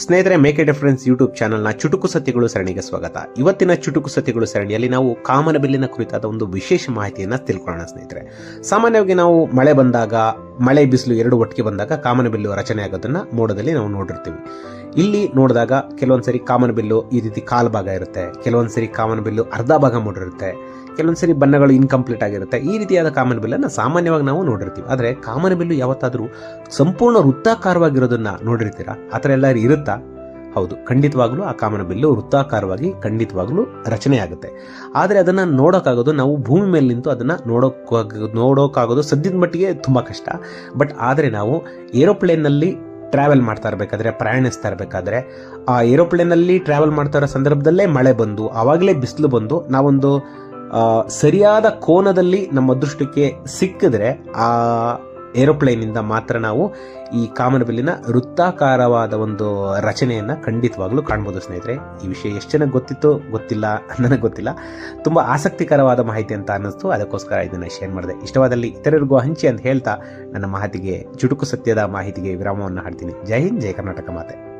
ಸ್ನೇಹಿತರೆ make A difference YouTube ಚಾನಲ್ನ ಚುಟುಕು ಸತ್ಯಗಳು ಸರಣಿಗೆ ಸ್ವಾಗತ. ಇವತ್ತಿನ ಚುಟುಕು ಸತ್ಯಗಳು ಸರಣಿಯಲ್ಲಿ ನಾವು ಕಾಮನಬಿಲ್ಲಿನ ಕುರಿತಾದ ಒಂದು ವಿಶೇಷ ಮಾಹಿತಿಯನ್ನು ತಿಳ್ಕೊಳ್ಳೋಣ ಸ್ನೇಹಿತರೆ. ಸಾಮಾನ್ಯವಾಗಿ ನಾವು ಮಳೆ ಬಂದಾಗ, ಮಳೆ ಬಿಸಿಲು ಎರಡು ಒಟ್ಟಿಗೆ ಬಂದಾಗ ಕಾಮನಬಿಲ್ಲು ರಚನೆ ಆಗೋದನ್ನ ಮೋಡದಲ್ಲಿ ನಾವು ನೋಡಿರ್ತೀವಿ. ಇಲ್ಲಿ ನೋಡಿದಾಗ ಕೆಲವೊಂದ್ಸರಿ ಕಾಮನಬಿಲ್ಲು ಈ ರೀತಿ ಕಾಲು ಭಾಗ ಇರುತ್ತೆ, ಕೆಲವೊಂದ್ಸರಿ ಕಾಮನಬಿಲ್ಲು ಅರ್ಧ ಭಾಗ ಮೂಡಿರುತ್ತೆ ಕೆಲವೊಂದ್ಸರಿ ಬಣ್ಣಗಳು ಇನ್ಕಂಪ್ಲೀಟ್ ಆಗಿರುತ್ತೆ. ಈ ರೀತಿಯಾದ ಕಾಮನ್ ಬಿಲ್ಲನ್ನು ಸಾಮಾನ್ಯವಾಗಿ ನಾವು ನೋಡಿರ್ತೀವಿ. ಆದರೆ ಕಾಮನ್ ಬಿಲ್ಲು ಯಾವತ್ತಾದರೂ ಸಂಪೂರ್ಣ ವೃತ್ತಾಕಾರವಾಗಿರೋದನ್ನ ನೋಡಿರ್ತೀರಾ? ಆ ಥರ ಎಲ್ಲ ಇರುತ್ತಾ? ಹೌದು, ಖಂಡಿತವಾಗ್ಲೂ ಆ ಕಾಮನ ಬಿಲ್ಲು ವೃತ್ತಾಕಾರವಾಗಿ ಖಂಡಿತವಾಗ್ಲೂ ರಚನೆ ಆಗುತ್ತೆ. ಆದರೆ ಅದನ್ನು ನೋಡೋಕ್ಕಾಗೋದು ನಾವು ಭೂಮಿ ಮೇಲೆ ನಿಂತು ಅದನ್ನು ನೋಡೋಕ್ಕಾಗ ನೋಡೋಕ್ಕಾಗೋದು ಸದ್ಯದ ಮಟ್ಟಿಗೆ ತುಂಬ ಕಷ್ಟ. ಬಟ್ ಆದರೆ ನಾವು ಏರೋಪ್ಲೇನ್ನಲ್ಲಿ ಟ್ರಾವೆಲ್ ಮಾಡ್ತಾ ಇರಬೇಕಾದ್ರೆ, ಪ್ರಯಾಣಿಸ್ತಾ ಇರಬೇಕಾದ್ರೆ, ಆ ಏರೋಪ್ಲೇನಲ್ಲಿ ಟ್ರಾವೆಲ್ ಮಾಡ್ತಾ ಇರೋ ಸಂದರ್ಭದಲ್ಲೇ ಮಳೆ ಬಂದು, ಆವಾಗಲೇ ಬಿಸಿಲು ಬಂದು ನಾವೊಂದು ಸರಿಯಾದ ಕೋನದಲ್ಲಿ ನಮ್ಮ ಅದೃಷ್ಟಕ್ಕೆ ಸಿಕ್ಕಿದ್ರೆ ಆ ಏರೋಪ್ಲೇನಿಂದ ಮಾತ್ರ ನಾವು ಈ ಕಾಮನಬಿಲ್ಲಿನ ವೃತ್ತಾಕಾರವಾದ ಒಂದು ರಚನೆಯನ್ನು ಖಂಡಿತವಾಗ್ಲೂ ಕಾಣ್ಬೋದು, ಸ್ನೇಹಿತರೆ. ಈ ವಿಷಯ ಎಷ್ಟು ಜನಕ್ಕೆ ಗೊತ್ತಿತ್ತು ಗೊತ್ತಿಲ್ಲ, ನನಗೆ ಗೊತ್ತಿಲ್ಲ. ತುಂಬ ಆಸಕ್ತಿಕರವಾದ ಮಾಹಿತಿ ಅಂತ ಅನ್ನಿಸ್ತು. ಅದಕ್ಕೋಸ್ಕರ ಇದನ್ನು ಶೇರ್ ಮಾಡಿದೆ. ಇಷ್ಟವಾದಲ್ಲಿ ಇತರರಿಗೂ ಹಂಚಿ ಅಂತ ಹೇಳ್ತಾ ನನ್ನ ಮಾಹಿತಿಗೆ, ಚುಟುಕು ಸತ್ಯದ ಮಾಹಿತಿಗೆ ವಿರಾಮವನ್ನು ಹಾಡ್ತೀನಿ. ಜೈ ಹಿಂದ್, ಜೈ ಕರ್ನಾಟಕ ಮಾತೆ.